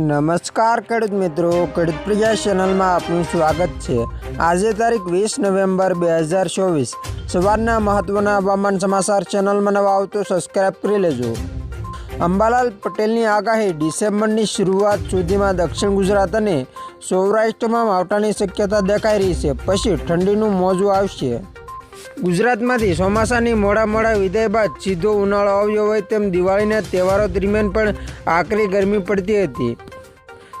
નમસ્કાર ખેડૂત મિત્રો, ખેડૂત પ્રજા ચેનલમાં આપનું સ્વાગત છે. આજે તારીખ વીસ નવેમ્બર બે હજાર ચોવીસ. સવારના મહત્વના હવામાન સમાચાર ચેનલમાં નવા આવતો સબસ્ક્રાઇબ કરી લેજો. અંબાલાલ પટેલની આગાહી ડિસેમ્બરની શરૂઆત સુધીમાં દક્ષિણ ગુજરાત અને સૌરાષ્ટ્રમાં માવઠાની શક્યતા દેખાઈ રહી છે. પછી ઠંડીનું મોજું આવશે. ગુજરાતમાંથી ચોમાસાની મોડા મોડા વિદાય બાદ સીધો ઉનાળો આવ્યો હોય તેમ દિવાળીના તહેવારો દરમિયાન પણ આકરી ગરમી પડતી હતી.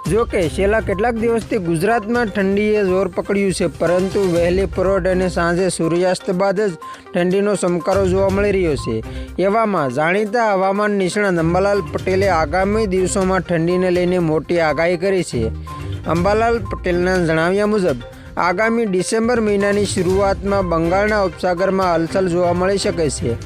જો કે છેલ્લા કેટલાક દિવસથી ગુજરાતમાં ઠંડીએ જોર પકડ્યું છે, પરંતુ વહેલી પરોઢ અને સાંજે સૂર્યાસ્ત બાદ જ ઠંડીનો સમકારો જોવા મળી રહ્યો છે. એવામાં જાણીતા હવામાન નિષ્ણાત અંબાલાલ પટેલે આગામી દિવસોમાં ઠંડીને લઈને મોટી આગાહી કરી છે. અંબાલાલ પટેલના જણાવ્યા મુજબ, આગામી ડિસેમ્બર મહિનાની શરૂઆતમાં બંગાળના ઉપસાગરમાં હલચલ જોવા મળી શકે છે.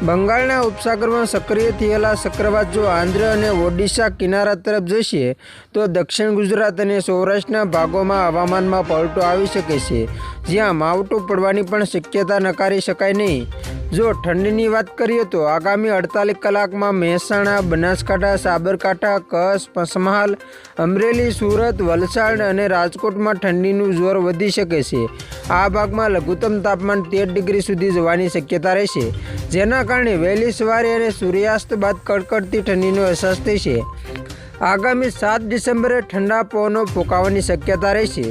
બંગાળના ઉપસાગરમાં સક્રિય થયેલા ચક્રવાત જો આંધ્ર અને ઓડિશા કિનારા તરફ જશે, તો દક્ષિણ ગુજરાત અને સૌરાષ્ટ્રના ભાગોમાં હવામાનમાં પલટો આવી શકે છે. જ્યાં માવઠું પડવાની પણ શક્યતા નકારી શકાય નહીં. જો ઠંડીની વાત કરીએ તો આગામી અડતાલીસ કલાકમાં મહેસાણા, બનાસકાંઠા, સાબરકાંઠા, કચ્છ, પંચમહાલ, અમરેલી, સુરત, વલસાડ અને રાજકોટમાં ઠંડીનું જોર વધી શકે છે. આ ભાગમાં લઘુત્તમ તાપમાન તેર ડિગ્રી સુધી જવાની શક્યતા રહેશે, જેના કારણે વહેલી સવારે અને સૂર્યાસ્ત બાદ કડકડતી ઠંડીનો અહેસાસ થશે. આગામી સાત ડિસેમ્બરે ઠંડા પવનો ફૂંકાવાની શક્યતા રહેશે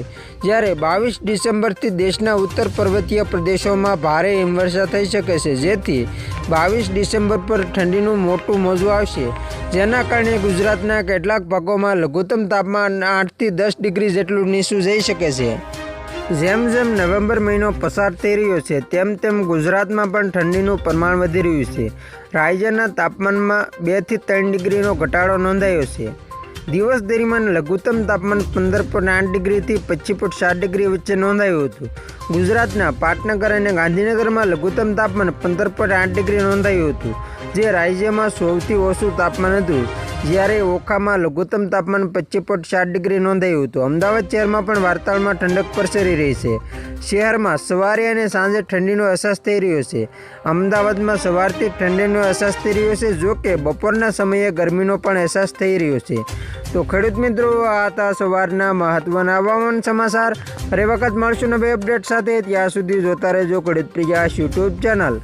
જ્યારે બાવીસ ડિસેમ્બરથી દેશના ઉત્તર પર્વતીય પ્રદેશોમાં ભારે હિમવર્ષા થઈ શકે છે, જેથી બાવીસ ડિસેમ્બર પર ઠંડીનું મોટું મોજું આવશે. જેના કારણે ગુજરાતના કેટલાક ભાગોમાં લઘુત્તમ તાપમાન આઠથી દસ ડિગ્રી જેટલું નીચું જઈ શકે છે. જેમ જેમ નવેમ્બર મહિનો પસાર થઈ રહ્યો છે, તેમ તેમ ગુજરાતમાં પણ ઠંડીનું પ્રમાણ વધી રહ્યું છે. રાજ્યના તાપમાનમાં બેથી ત્રણ ડિગ્રીનો ઘટાડો નોંધાયો છે. દિવસ દરમિયાન લઘુત્તમ તાપમાન પંદર પોઈન્ટ આઠ ડિગ્રીથી પચીસ પોઈન્ટ સાત ડિગ્રી વચ્ચે નોંધાયું હતું. ગુજરાતના પાટનગર અને ગાંધીનગરમાં લઘુત્તમ તાપમાન પંદર પોઈન્ટ આઠ ડિગ્રી નોંધાયું હતું, જે રાજ્યમાં સૌથી ઓછું તાપમાન હતું. જ્યારે ઓખામાં લઘુત્તમ તાપમાન પચીસ પોઈન્ટ સાત ડિગ્રી નોંધાયું હતું. અમદાવાદ શહેરમાં પણ વાર્તાળમાં ઠંડક પ્રસરી રહી છે. શહેરમાં સવારે અને સાંજે ઠંડીનો અહેસાસ થઈ રહ્યો છે. અમદાવાદમાં સવારથી ઠંડીનો અહેસાસ થઈ રહ્યો છે, જો કે બપોરના સમયે ગરમીનો પણ અહેસાસ થઈ રહ્યો છે. તો ખેડૂત મિત્રો, આ હતા સવારના મહત્વના હવામાન સમાચાર. ફરી વખત મળશું નવી અપડેટ સાથે. ત્યાં સુધી જોતા રહેજો ખેડૂત પ્રિયા યુટ્યુબ ચેનલ.